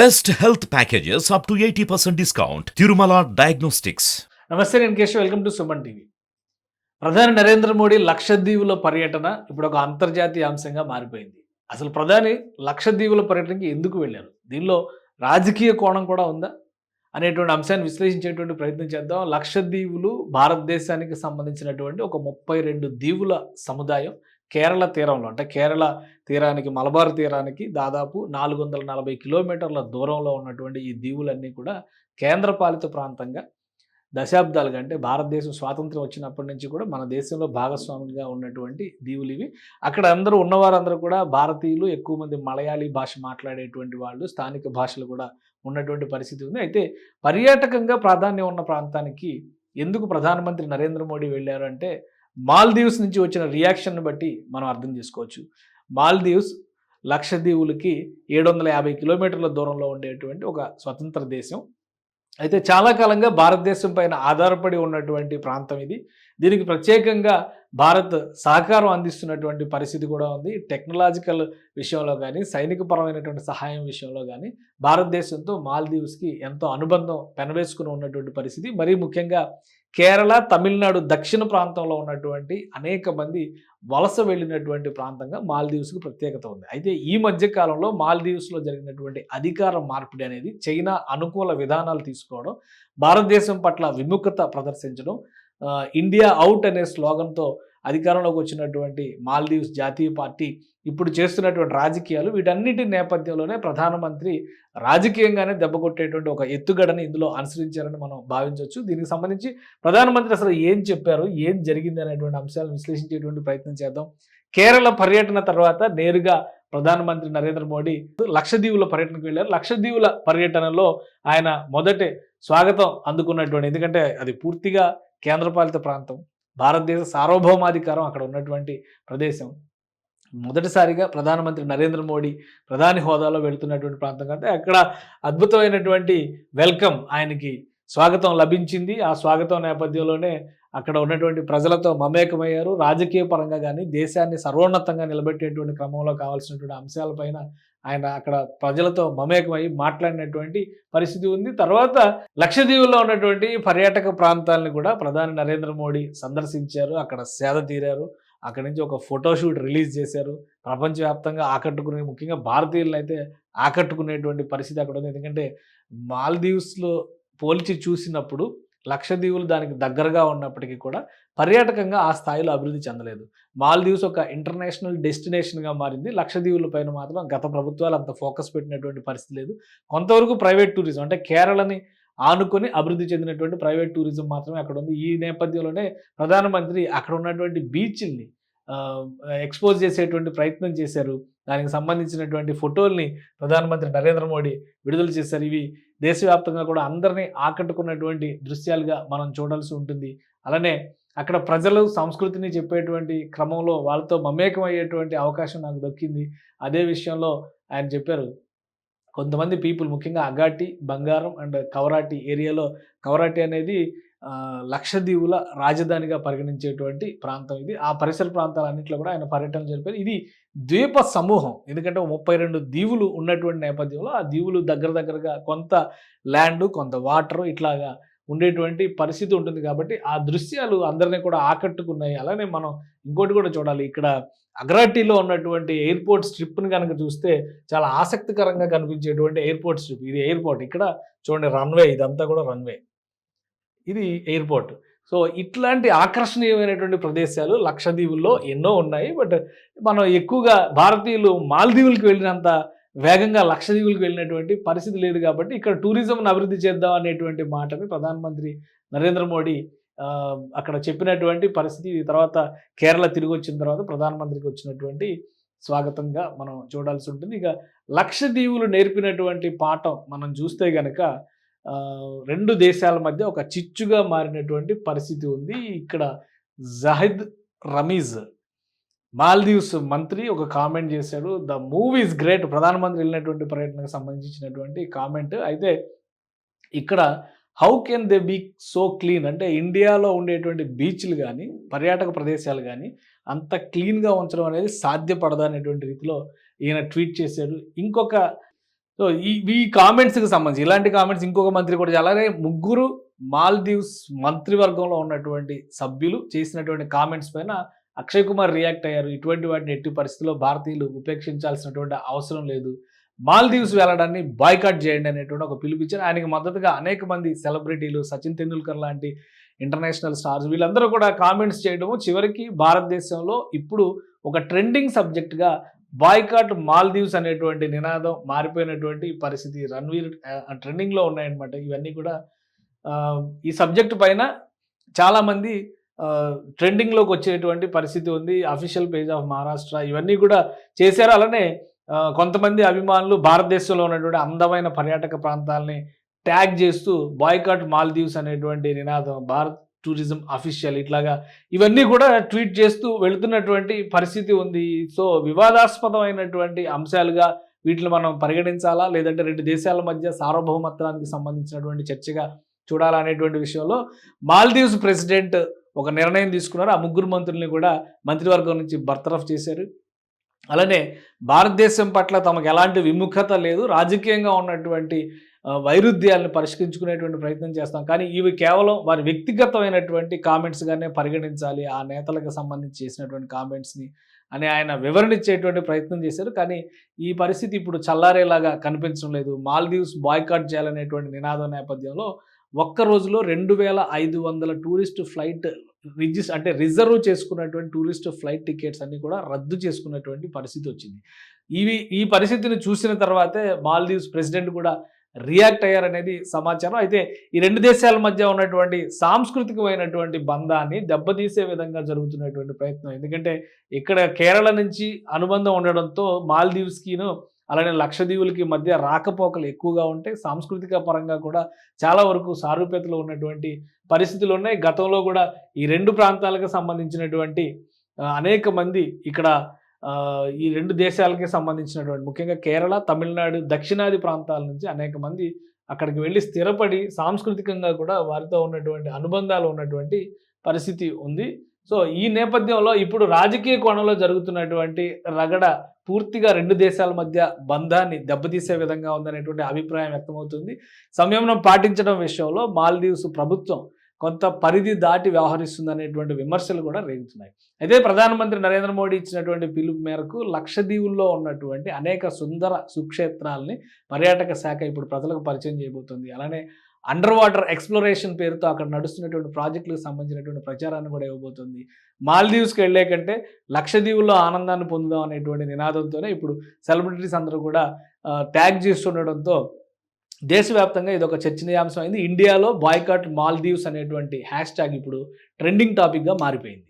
Best health packages up to eighty percent discount Tirumala diagnostics namaste నేను Keshav. Welcome to Suman TV ప్రధాని నరేంద్ర మోడీ లక్షద్వీపుల పర్యటన ఇప్పుడు ఒక అంతర్జాతీయ అంశంగా మారిపోయింది. అసలు ప్రధాని లక్షద్వీపుల పర్యటనకి ఎందుకు వెళ్ళారు? దీనిలో రాజకీయ కోణం కూడా ఉందా? అనేటువంటి అంశాన్ని విశ్లేషించేటువంటి ప్రయత్నం చేద్దాం. లక్షద్వీపులు భారతదేశానికి సంబంధించినటువంటి ఒక ముప్పై రెండు దీవుల సముదాయం కేరళ తీరంలో అంటే కేరళ తీరానికి మలబార్ తీరానికి దాదాపు నాలుగు వందల నలభై కిలోమీటర్ల దూరంలో ఉన్నటువంటి ఈ దీవులన్నీ కూడా కేంద్రపాలిత ప్రాంతంగా దశాబ్దాలుగా అంటే భారతదేశం స్వాతంత్రం వచ్చినప్పటి నుంచి కూడా మన దేశంలో భాగస్వాములుగా ఉన్నటువంటి దీవులు ఇవి. అక్కడ అందరూ ఉన్నవారందరూ కూడా భారతీయులు ఎక్కువ మంది మలయాళీ భాష మాట్లాడేటువంటి వాళ్ళు స్థానిక భాషలు కూడా ఉన్నటువంటి పరిస్థితి ఉంది. అయితే పర్యాటకంగా ప్రాధాన్యం ఉన్న ప్రాంతానికి ఎందుకు ప్రధానమంత్రి నరేంద్ర మోడీ వెళ్ళారు అంటే మాల్దీవ్స్ నుంచి వచ్చిన రియాక్షన్ను బట్టి మనం అర్థం చేసుకోవచ్చు. మాల్దీవ్స్ లక్షద్వీపులకి ఏడు వందల యాభై కిలోమీటర్ల దూరంలో ఉండేటువంటి ఒక స్వతంత్ర దేశం. అయితే చాలా కాలంగా భారతదేశం పైన ఆధారపడి ఉన్నటువంటి ప్రాంతం ఇది. దీనికి ప్రత్యేకంగా భారత్ సహకారం అందిస్తున్నటువంటి పరిస్థితి కూడా ఉంది. టెక్నాలజికల్ విషయంలో కానీ సైనిక పరమైనటువంటి సహాయం విషయంలో కానీ భారతదేశంతో మాల్దీవ్స్కి ఎంతో అనుబంధం పెనవేసుకుని ఉన్నటువంటి పరిస్థితి. మరీ ముఖ్యంగా కేరళ తమిళనాడు దక్షిణ ప్రాంతంలో ఉన్నటువంటి అనేక మంది వలస వెళ్ళినటువంటి ప్రాంతంగా మాల్దీవ్స్కి ప్రత్యేకత ఉంది. అయితే ఈ మధ్య కాలంలో మాల్దీవ్స్లో జరిగినటువంటి అధికార మార్పిడి అనేది చైనా అనుకూల విధానాలు తీసుకోవడం భారతదేశం పట్ల విముఖత ప్రదర్శించడం ఇండియా అవుట్ అనే స్లోగన్తో అధికారంలోకి వచ్చినటువంటి మాల్దీవ్స్ జాతీయ పార్టీ ఇప్పుడు చేస్తున్నటువంటి రాజకీయాలు వీటన్నిటి నేపథ్యంలోనే ప్రధానమంత్రి రాజకీయంగానే దెబ్బకొట్టేటువంటి ఒక ఎత్తుగడని ఇందులో అనుసరించారని మనం భావించవచ్చు. దీనికి సంబంధించి ప్రధానమంత్రి అసలు ఏం చెప్పారు ఏం జరిగింది అనేటువంటి అంశాలను విశ్లేషించేటువంటి ప్రయత్నం చేద్దాం. కేరళ పర్యటన తర్వాత నేరుగా ప్రధానమంత్రి నరేంద్ర మోడీ లక్షద్వీపుల పర్యటనకు వెళ్ళారు. లక్షద్వీపుల పర్యటనలో ఆయన మొదటి స్వాగతం అందుకున్నటువంటి ఎందుకంటే అది పూర్తిగా కేంద్రపాలిత ప్రాంతం భారతదేశ సార్వభౌమాధికారం అక్కడ ఉన్నటువంటి ప్రదేశం. మొదటిసారిగా ప్రధానమంత్రి నరేంద్ర మోడీ ప్రధాని హోదాలో వెళుతున్నటువంటి ప్రాంతం. కంటే అక్కడ అద్భుతమైనటువంటి వెల్కమ్ ఆయనకి స్వాగతం లభించింది. ఆ స్వాగతం నేపథ్యంలోనే అక్కడ ఉన్నటువంటి ప్రజలతో మమేకమయ్యారు. రాజకీయ పరంగా కానీ దేశాన్ని సర్వోన్నతంగా నిలబెట్టేటువంటి క్రమంలో కావాల్సినటువంటి అంశాలపైన ఆయన అక్కడ ప్రజలతో మమేకమై మాట్లాడినటువంటి పరిస్థితి ఉంది. తర్వాత లక్షద్వీపులో ఉన్నటువంటి పర్యాటక ప్రాంతాలను కూడా ప్రధాని నరేంద్ర మోడీ సందర్శించారు. అక్కడ సేద తీరారు. అక్కడి నుంచి ఒక ఫోటోషూట్ రిలీజ్ చేశారు. ప్రపంచవ్యాప్తంగా ఆకట్టుకునే ముఖ్యంగా భారతీయులను అయితే ఆకట్టుకునేటువంటి పరిస్థితి అక్కడ ఉంది. ఎందుకంటే మాల్దీవ్స్లో పోల్చి చూసినప్పుడు లక్షద్వీపులు దానికి దగ్గరగా ఉన్నప్పటికీ కూడా పర్యాటకంగా ఆ స్థాయిలో అభివృద్ధి చెందలేదు. మాల్దీవ్స్ ఒక ఇంటర్నేషనల్ డెస్టినేషన్గా మారింది. లక్షద్వీపుల పైన మాత్రం గత ప్రభుత్వాలు అంత ఫోకస్ పెట్టినటువంటి పరిస్థితి లేదు. కొంతవరకు ప్రైవేట్ టూరిజం అంటే కేరళని ఆనుకొని అభివృద్ధి చెందినటువంటి ప్రైవేట్ టూరిజం మాత్రమే అక్కడ ఉంది. ఈ నేపథ్యంలోనే ప్రధానమంత్రి అక్కడ ఉన్నటువంటి బీచ్ల్ని ఎక్స్పోజ్ చేసేటువంటి ప్రయత్నం చేశారు. దానికి సంబంధించినటువంటి ఫోటోల్ని ప్రధానమంత్రి నరేంద్ర మోడీ విడుదల చేశారు. ఇవి దేశవ్యాప్తంగా కూడా అందరినీ ఆకట్టుకున్నటువంటి దృశ్యాలుగా మనం చూడాల్సి ఉంటుంది. అలానే అక్కడ ప్రజలు సంస్కృతిని చెప్పేటువంటి క్రమంలో వాళ్ళతో మమేకం అయ్యేటువంటి అవకాశం నాకు దొక్కింది. అదే విషయంలో ఆయన చెప్పారు. కొంతమంది పీపుల్ ముఖ్యంగా అగాటి బంగారం అండ్ కవరాటి ఏరియాలో కవరాటి అనేది లక్షద్వీపుల రాజధానిగా పరిగణించేటువంటి ప్రాంతం ఇది. ఆ పరిసర ప్రాంతాలన్నింటిలో కూడా ఆయన పర్యటన జరిపారు. ఇది ద్వీప సమూహం. ఎందుకంటే ముప్పై రెండు దీవులు ఉన్నటువంటి నేపథ్యంలో ఆ దీవులు దగ్గర దగ్గరగా కొంత ల్యాండ్ కొంత వాటర్ ఇట్లాగా ఉండేటువంటి పరిస్థితి ఉంటుంది కాబట్టి ఆ దృశ్యాలు అందరినీ కూడా ఆకట్టుకున్నాయి. అలానే మనం ఇంకోటి కూడా చూడాలి. ఇక్కడ అగ్రాటీలో ఉన్నటువంటి ఎయిర్పోర్ట్ స్ట్రిప్ని కనుక చూస్తే చాలా ఆసక్తికరంగా కనిపించేటువంటి ఎయిర్పోర్ట్ స్ట్రిప్. ఇది ఎయిర్పోర్ట్. ఇక్కడ చూడండి రన్వే ఇదంతా కూడా రన్వే ఇది ఎయిర్పోర్ట్. సో ఇట్లాంటి ఆకర్షణీయమైనటువంటి ప్రదేశాలు లక్షద్వీపుల్లో ఎన్నో ఉన్నాయి. బట్ మనం ఎక్కువగా భారతీయులు మాల్దీవులకు వెళ్ళినంత వేగంగా లక్షద్వీపులకు వెళ్ళినటువంటి పరిస్థితి లేదు కాబట్టి ఇక్కడ టూరిజంను అభివృద్ధి చేద్దాం అనేటువంటి మాటని ప్రధానమంత్రి నరేంద్ర మోడీ అక్కడ చెప్పినటువంటి పరిస్థితి. తర్వాత కేరళ తిరిగి వచ్చిన తర్వాత ప్రధానమంత్రికి వచ్చినటువంటి స్వాగతంగా మనం చూడాల్సి ఉంటుంది. ఇక లక్షద్వీపులు నేర్పినటువంటి పాఠం మనం చూస్తే గనక రెండు దేశాల మధ్య ఒక చిచ్చుగా మారినటువంటి పరిస్థితి ఉంది. ఇక్కడ జహిద్ రమీజ్ మాల్దీవ్స్ మంత్రి ఒక కామెంట్ చేశాడు. ద మూవీస్ గ్రేట్ ప్రధానమంత్రి వెళ్ళినటువంటి పర్యటనకు సంబంధించినటువంటి కామెంట్. అయితే ఇక్కడ how can they be so clean? అంటే ఇండియాలో ఉండేటువంటి బీచ్లు కానీ పర్యాటక ప్రదేశాలు కానీ అంత క్లీన్గా ఉంచడం అనేది సాధ్యపడదా అనేటువంటి రీతిలో ఈయన ట్వీట్ చేశాడు. ఇంకొక సో ఈ ఈ కామెంట్స్కి సంబంధించి ఇలాంటి కామెంట్స్ ఇంకొక మంత్రి కూడా అలాగే ముగ్గురు మాల్దీవ్స్ మంత్రివర్గంలో ఉన్నటువంటి సభ్యులు చేసినటువంటి కామెంట్స్ పైన అక్షయ్ కుమార్ రియాక్ట్ అయ్యారు. ఇటువంటి వాటిని ఎట్టి పరిస్థితుల్లో భారతీయులు ఉపేక్షించాల్సినటువంటి అవసరం లేదు. మాల్దీవ్స్ వెళ్ళడాన్ని బాయ్కాట్ చేయండి అనేటువంటి ఒక పిలుపుచ్చారు ఆయనకి మద్దతుగా అనేక మంది సెలబ్రిటీలు సచిన్ తెండూల్కర్ లాంటి ఇంటర్నేషనల్ స్టార్స్ వీళ్ళందరూ కూడా కామెంట్స్ చేయడము చివరికి భారతదేశంలో ఇప్పుడు ఒక ట్రెండింగ్ సబ్జెక్ట్గా బాయ్కాట్ మాల్దీవ్స్ అనేటువంటి నినాదం మారిపోయినటువంటి పరిస్థితి రణ్వీర్ ట్రెండింగ్లో ఉన్నాయన్నమాట. ఇవన్నీ కూడా ఈ సబ్జెక్టు పైన చాలామంది ట్రెండింగ్లోకి వచ్చేటువంటి పరిస్థితి ఉంది. అఫీషియల్ పేజ్ ఆఫ్ మహారాష్ట్ర ఇవన్నీ కూడా చేశారు. అలానే కొంతమంది అభిమానులు భారతదేశంలో ఉన్నటువంటి అందమైన పర్యాటక ప్రాంతాలని ట్యాగ్ చేస్తూ బాయ్కాట్ మాల్దీవ్స్ అనేటువంటి నినాదం భారత్ టూరిజం అఫీషియల్ ఇట్లాగా ఇవన్నీ కూడా ట్వీట్ చేస్తూ వెళుతున్నటువంటి పరిస్థితి ఉంది. సో వివాదాస్పదమైనటువంటి అంశాలుగా వీటిని మనం పరిగణించాలా? లేదంటే రెండు దేశాల మధ్య సార్వభౌమత్వానికి సంబంధించినటువంటి చర్చగా చూడాలా అనేటువంటి విషయంలో మాల్దీవ్స్ ప్రెసిడెంట్ ఒక నిర్ణయం తీసుకున్నారు. ఆ ముగ్గురు మంత్రుల్ని కూడా మంత్రివర్గం నుంచి బర్తరఫ్ చేశారు. అలానే భారతదేశం పట్ల తమకు ఎలాంటి విముఖత లేదు. రాజకీయంగా ఉన్నటువంటి వైరుధ్యాలను పరిష్కరించుకునేటువంటి ప్రయత్నం చేస్తాం. కానీ ఇవి కేవలం వారి వ్యక్తిగతమైనటువంటి కామెంట్స్గానే పరిగణించాలి. ఆ నేతలకు సంబంధించి చేసినటువంటి కామెంట్స్ని అని ఆయన వివరణ ఇచ్చేటువంటి ప్రయత్నం చేశారు. కానీ ఈ పరిస్థితి ఇప్పుడు చల్లారేలాగా కనిపించడం లేదు. మాల్దీవ్స్ బాయ్కాట్ చేయాలనేటువంటి నినాదం నేపథ్యంలో ఒక్క రోజులో రెండు వేల ఐదు వందల టూరిస్ట్ ఫ్లైట్ రిజిస్ అంటే రిజర్వ్ చేసుకున్నటువంటి టూరిస్ట్ ఫ్లైట్ టికెట్స్ అన్నీ కూడా రద్దు చేసుకున్నటువంటి పరిస్థితి వచ్చింది. ఇవి ఈ పరిస్థితిని చూసిన తర్వాతే మాల్దీవ్స్ ప్రెసిడెంట్ కూడా రియాక్ట్ అయ్యారనేది సమాచారం. అయితే ఈ రెండు దేశాల మధ్య ఉన్నటువంటి సాంస్కృతికమైనటువంటి బంధాన్ని దెబ్బతీసే విధంగా జరుగుతున్నటువంటి ప్రయత్నం. ఎందుకంటే ఇక్కడ కేరళ నుంచి అనుబంధం ఉండడంతో మాల్దీవ్స్కిను అలానే లక్షదీవులకి మధ్య రాకపోకలు ఎక్కువగా ఉంటాయి. సాంస్కృతిక పరంగా కూడా చాలా వరకు సారూప్యతలో ఉన్నటువంటి పరిస్థితులు ఉన్నాయి. గతంలో కూడా ఈ రెండు ప్రాంతాలకు సంబంధించినటువంటి అనేక మంది ఇక్కడ ఈ రెండు దేశాలకే సంబంధించినటువంటి ముఖ్యంగా కేరళ తమిళనాడు దక్షిణాది ప్రాంతాల నుంచి అనేక మంది అక్కడికి వెళ్ళి స్థిరపడి సాంస్కృతికంగా కూడా వారితో ఉన్నటువంటి అనుబంధాలు ఉన్నటువంటి పరిస్థితి ఉంది. సో ఈ నేపథ్యంలో ఇప్పుడు రాజకీయ కోణంలో జరుగుతున్నటువంటి రగడ పూర్తిగా రెండు దేశాల మధ్య బంధాన్ని దెబ్బతీసే విధంగా ఉందనేటువంటి అభిప్రాయం వ్యక్తమవుతుంది. సంయమనం పాటించడం విషయంలో మాల్దీవ్స్ ప్రభుత్వం కొంత పరిధి దాటి వ్యవహరిస్తుందనేటువంటి విమర్శలు కూడా రేగుతున్నాయి. అయితే ప్రధానమంత్రి నరేంద్ర మోడీ ఇచ్చినటువంటి పిలుపు మేరకు లక్షదీవుల్లో ఉన్నటువంటి అనేక సుందర సుక్షేత్రాలని పర్యాటక శాఖ ఇప్పుడు ప్రజలకు పరిచయం చేయబోతుంది. అలానే అండర్ వాటర్ ఎక్స్ప్లోరేషన్ పేరుతో అక్కడ నడుస్తున్నటువంటి ప్రాజెక్టులకు సంబంధించినటువంటి ప్రచారాన్ని కూడా ఇవ్వబోతుంది. మాల్దీవ్స్కి వెళ్ళే కంటే లక్షదీవుల్లో ఆనందాన్ని పొందుదాం అనేటువంటి నినాదంతోనే ఇప్పుడు సెలబ్రిటీస్ అందరూ కూడా ట్యాగ్ చేస్తుండడంతో దేశవ్యాప్తంగా ఇది ఒక చర్చనీయాంశం అయింది. ఇండియాలో బాయ్కాట్ మాల్దీవ్స్ అనేటువంటి హ్యాష్ ట్యాగ్ ఇప్పుడు ట్రెండింగ్ టాపిక్గా మారిపోయింది.